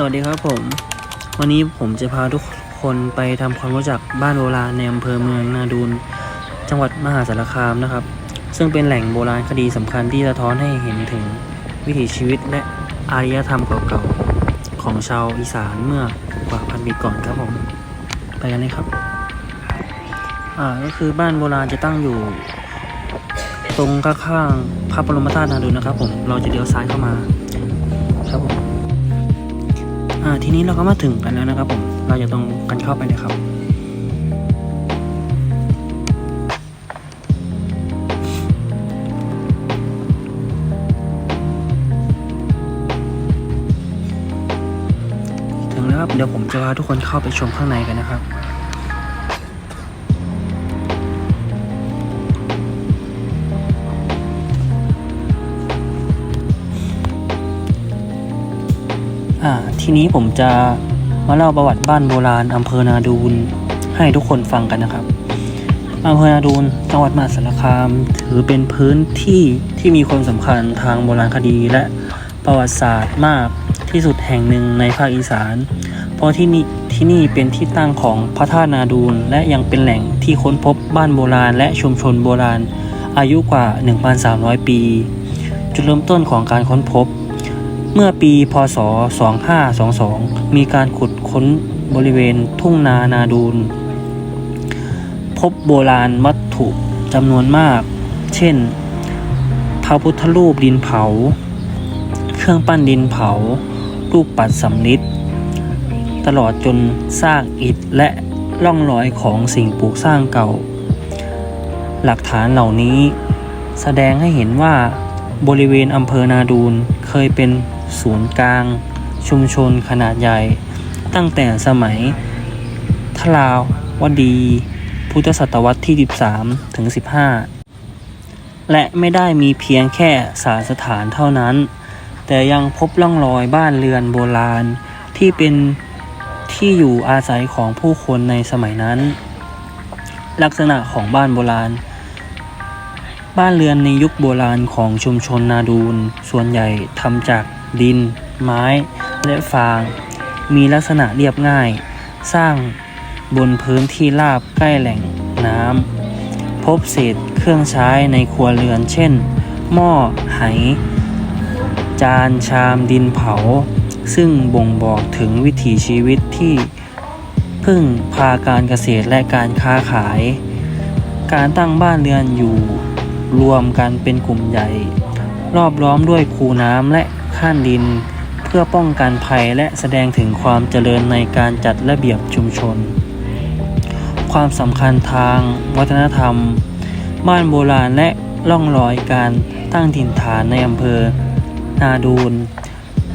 สวัสดีครับผม วันนี้ผมจะพาทุกคนไปทำความรู้จักบ้านโบราณในอำเภอเมืองนาดูนจังหวัดมหาสารคามนะครับ ซึ่งเป็นแหล่งโบราณคดีสำคัญที่สะท้อนให้เห็นถึงวิถีชีวิตและอารยธรรมเก่าๆของชาวอีสานเมื่อกว่าพันปีก่อนครับผม ไปกันเลยครับอ่าก็คือบ้านโบราณจะตั้งอยู่ ตรงข้างๆพระบรมธาตุนาดูนนะครับผมเราจะเลี้ยวซ้ายเข้ามาครับผม อ่าทีนี้เราก็มาถึงกันแล้วนะครับผมเราจะต้องกันเข้าไปเลยครับ ถึงแล้วครับเดี๋ยวผมจะพาทุกคนเข้าไปชมข้างในกันนะครับ ทีนี้ผมจะมาเล่าประวัติบ้านโบราณอำเภอนาดูนให้ทุกคนฟังกันนะครับอำเภอนาดูนจังหวัดมหาสารคาม ถือเป็นพื้นที่ที่มีความสำคัญทางโบราณคดีและประวัติศาสตร์มากที่สุดแห่งหนึ่งในภาคอีสาน เพราะที่นี่ที่นี่เป็นที่ตั้งของพระธาตุนาดูนและยังเป็นแหล่งที่ค้นพบบ้านโบราณ และชุมชนโบราณ อายุกว่า 1,300 ปี จุดเริ่มต้นของการค้นพบ เมื่อปีพศ 2522 มีการขุดค้นบริเวณทุ่งนานาดูน พบโบราณวัตถุจำนวนมาก เช่น พระพุทธรูปดินเผา เครื่องปั้นดินเผา รูปปัดสำลิดตลอดจนซากอิฐและร่องรอยของสิ่งปลูกสร้างเก่า หลักฐานเหล่านี้แสดงให้เห็นว่าบริเวณอำเภอนาดูนเคยเป็น ศูนย์กลาง ชุมชนขนาดใหญ่ ตั้งแต่สมัยทลาวดี พุทธศตวรรษที่ 13 ถึง 15 และไม่ได้มีเพียงแค่สาสถานเท่านั้น แต่ยังพบร่องรอยบ้านเรือนโบราณที่เป็นที่อยู่อาศัยของผู้คนในสมัยนั้น ลักษณะของบ้านโบราณ บ้านเรือนในยุคโบราณของชุมชนนาดูนส่วนใหญ่ทำจาก ดิน ไม้ และฟาง มีลักษณะเรียบง่าย สร้างบนพื้นที่ราบใกล้แหล่งน้ำ พบเศษเครื่องใช้ในครัวเรือน เช่น หม้อ ไห จาน ชาม ดินเผา ซึ่งบ่งบอกถึงวิถีชีวิตที่พึ่งพาการเกษตรและการค้าขาย การตั้งบ้านเรือนอยู่รวมกันเป็นกลุ่มใหญ่ รอบล้อมด้วยคูน้ำและ ข้านดิน เพื่อป้องกันภัยและแสดงถึงความเจริญในการจัดระเบียบชุมชน ความสำคัญทางวัฒนธรรม บ้านโบราณและร่องรอยการตั้งถิ่นฐานในอำเภอ นาดูน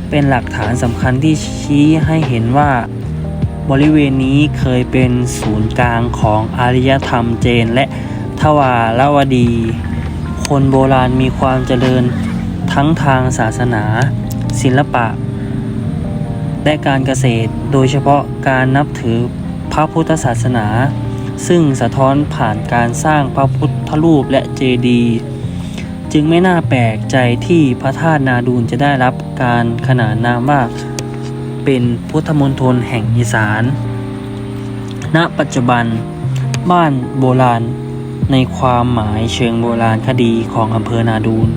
เป็นหลักฐานสำคัญที่ชี้ให้เห็นว่า บริเวณนี้เคยเป็นศูนย์กลางของอารยธรรมเจนและทวารวดี คนโบราณมีความเจริญ ทั้งทางศาสนา ศิลปะ และการเกษตร โดยเฉพาะการนับถือพระพุทธศาสนา ซึ่งสะท้อนผ่านการสร้างพระพุทธรูปและเจดีย์จึงไม่น่าแปลกใจที่พระธาตุนาดูนจะได้รับการขนานนามว่าเป็นพุทธมณฑลแห่งอีสาน ณ ปัจจุบันบ้านโบราณในความหมายเชิงโบราณคดีของอำเภอนาดูน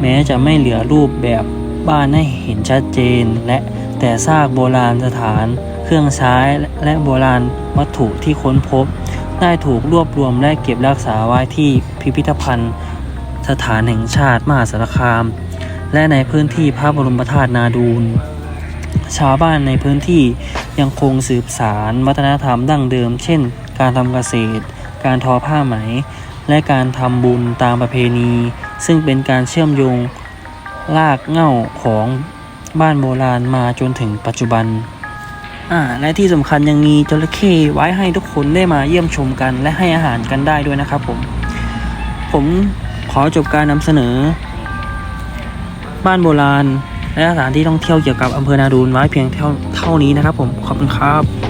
แม้จะไม่เหลือรูปแบบบ้านให้เห็นชัดเจน และแต่ซากโบราณสถาน เครื่องใช้และโบราณวัตถุที่ค้นพบ ได้ถูกรวบรวมและเก็บรักษาไว้ที่พิพิธภัณฑ์ สถานแห่งชาติมหาสารคาม และในพื้นที่พระบรมธาตุนาดูนชาวบ้านในพื้นที่ยังคงสืบสารวัฒนธรรมดั้งเดิม เช่น การทำเกษตร การทอผ้าไหม และการทำบุญตามประเพณี ซึ่งเป็นการเชื่อมโยงลากเง้าของบ้านโบราณมาจนถึงปัจจุบันอ่าและที่สำคัญยังมีจระเข้ไว้ให้ทุกคนได้มาเยี่ยมชมกัน และให้อาหารกันได้ด้วยนะครับผม ผมขอจบการนำเสนอ บ้านโบราณ และสถานที่ท่องเที่ยวเกี่ยวกับอำเภอนาดูนไว้เพียงเท่าเท่านี้นะครับผมขอบคุณครับ